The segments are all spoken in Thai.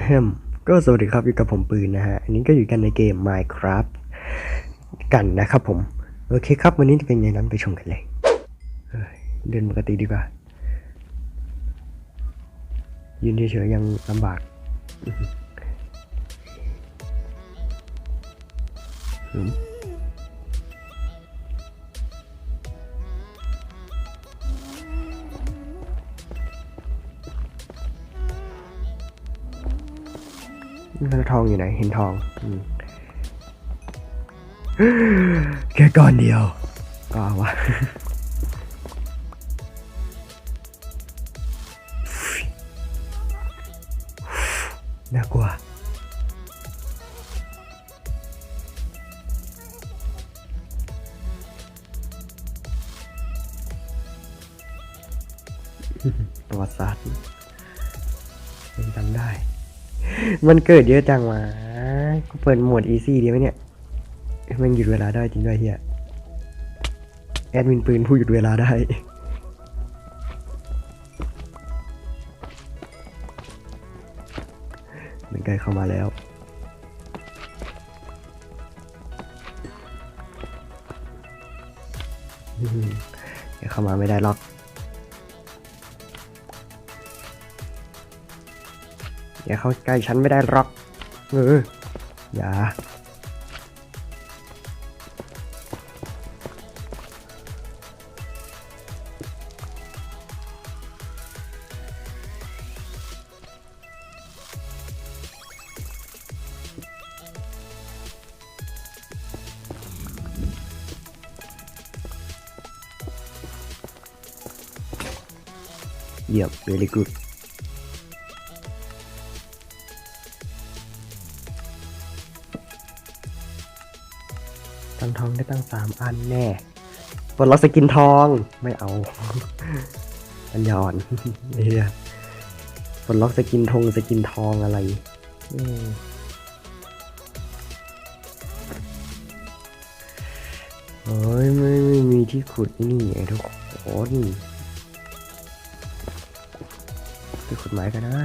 แฮมก็สวัสดีครับอยู่กับผมปืนนะฮะ อันนี้ก็อยู่กันในเกม Minecraft กันนะครับผม โอเคครับ วันนี้จะเป็นยังไงนั้นไปชมกันเลยเดินปกติดีกว่า ยืนเฉยๆยังลำบาก อืม ทองอยู่ไหน เห็นทองอแค่ก้อนเดียว ก็เอาวะน่ากลัวประวัติศาสตร์ยังจำได้ มันเกิดเยอะจังวะกูเปิดโหมด easy ดีไหมเนี่ย มันหยุดเวลาได้จริงด้วยเฮียแอดมินปืนผู้หยุดเวลาได้ มันใกล้เข้ามาแล้วแกเข้ามาไม่ได้หรอก อย่าเข้าใกล้ฉันไม่ได้หรอกเอออย่าเยี่ยม very good องได้ตั้งสามอันแน่ปลดล็อกสกินทองไม่เอา อันยาอ่อนเฮียปลดล็อกสกินทงสกินทองอะไรอืมโอ้ยไม่ไม่มีที่ขุดนี่ไงทุกคนไปขุดไม้ก็ได้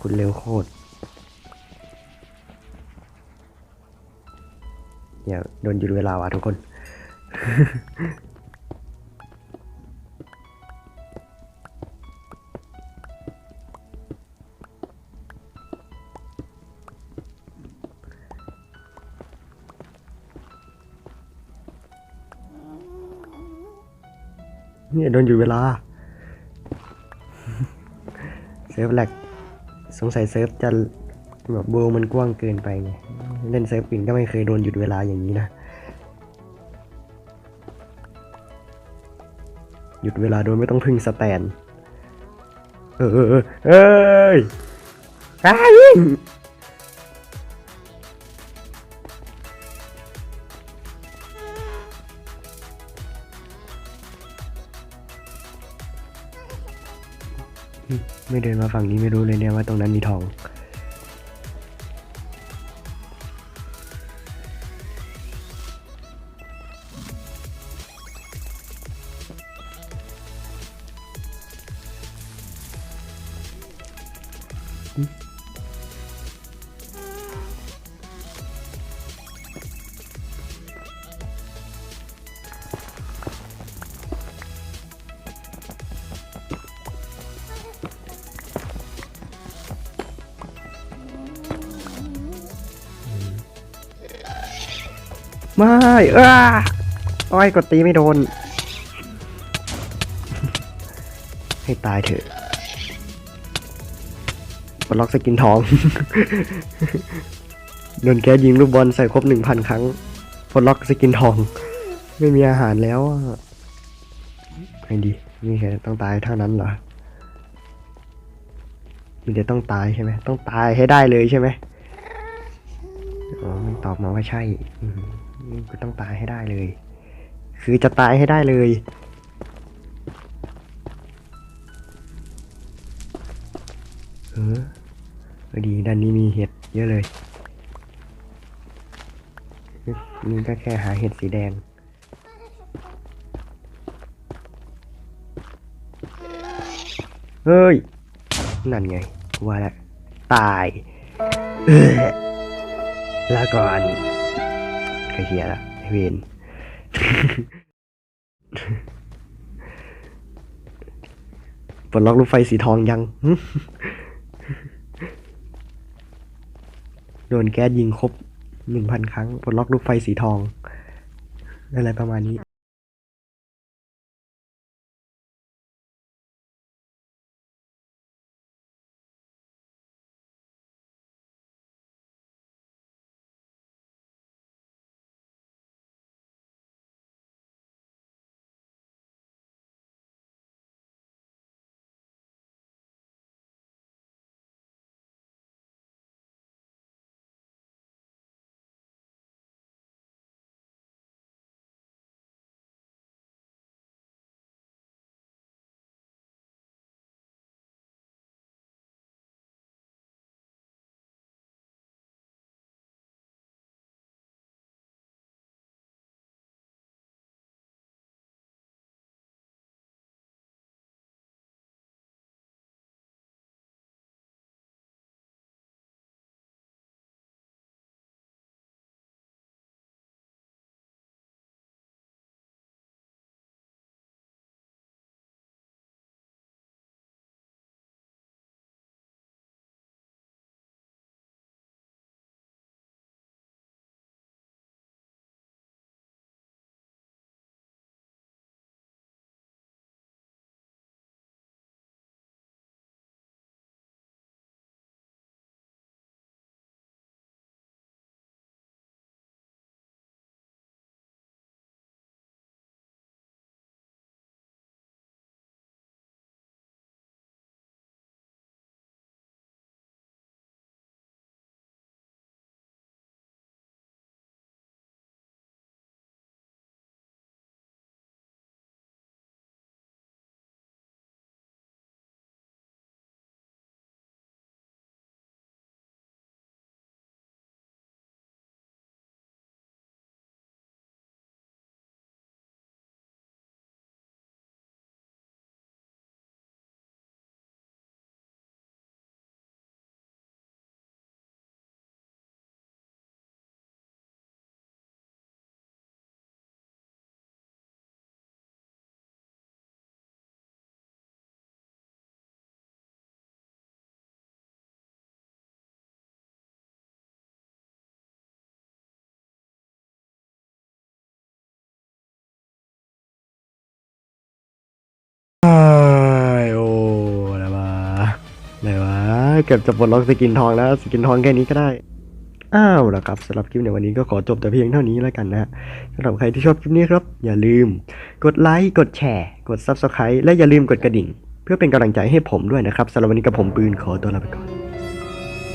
ขุดเร็วโคตร อย่าโดนหยุดเวลาว่ะทุกคน เนี่ยโดนหยุดเวลา เซิร์ฟแลกสงสัยเซิร์ฟจะแบบโบว์มันกว้างเกินไปไง เล่นเซิร์ฟปินก็ไม่เคยโดนหยุดเวลาอย่างนี้นะ หยุดเวลาโดยไม่ต้องพึ่งสแตน เออเออเอ้ยอ้ายไม่เดินมาฝั่งนี้ไม่รู้เลยเนี่ยว่าตรงนั้นมีทอง ไม่เอ้าอ้อยกดตีไม่โดน ให้ตายเถอะ ปลดล็อกสกินทองโดนแกยิงลูกบอลใส่ครบหนึ่งพันครั้งปลดล็อกสกินทอง ไม่มีอาหารแล้วอะไงดีนี่แค่ต้องตายเท่านั้นเหรอมันจะต้องตายใช่ไหมต้องตายให้ได้เลยใช่ไหมอ๋อมันตอบมาว่าใช่ก็ต้องตายให้ได้เลย คือจะตายให้ได้เลยเออ ออดีด้านนี้มีเห็ดเยอะเลย นี่ก็แค่หาเห็ดสีแดง เฮ้ย นั่นไงว่าแล้วตายลาก่อนเคยเฮียละไอ้เวนปลดล็อกลูกไฟสีทองยัง หึโดนแก๊สยิงครบหนึ่งพันครั้งปลดล็อกลูกไฟสีทอง อะไรประมาณนี้ โอ้อะไรวะอะไรวะเกือบจะปลดล็อกสกินทองแล้วสกินทองแค่นี้ก็ได้ อ้าวแล้วครับสำหรับคลิปในวันนี้ก็ขอจบแต่เพียงเท่านี้แล้วกันนะสำหรับใครที่ชอบคลิปนี้ครับ อย่าลืม กดไลค์กดแชร์ กด Subscribe และอย่าลืมกดกระดิ่ง เพื่อเป็นกำลังใจให้ผมด้วยนะครับสำหรับวันนี้กับผมปืนขอตัวลาไปก่อน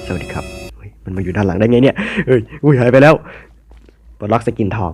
สวัสดีครับมันมาอยู่ด้านหลังได้ไงเนี่ยเอ้ยอุ้ยหายไปแล้วปลดล็อกสกินทอง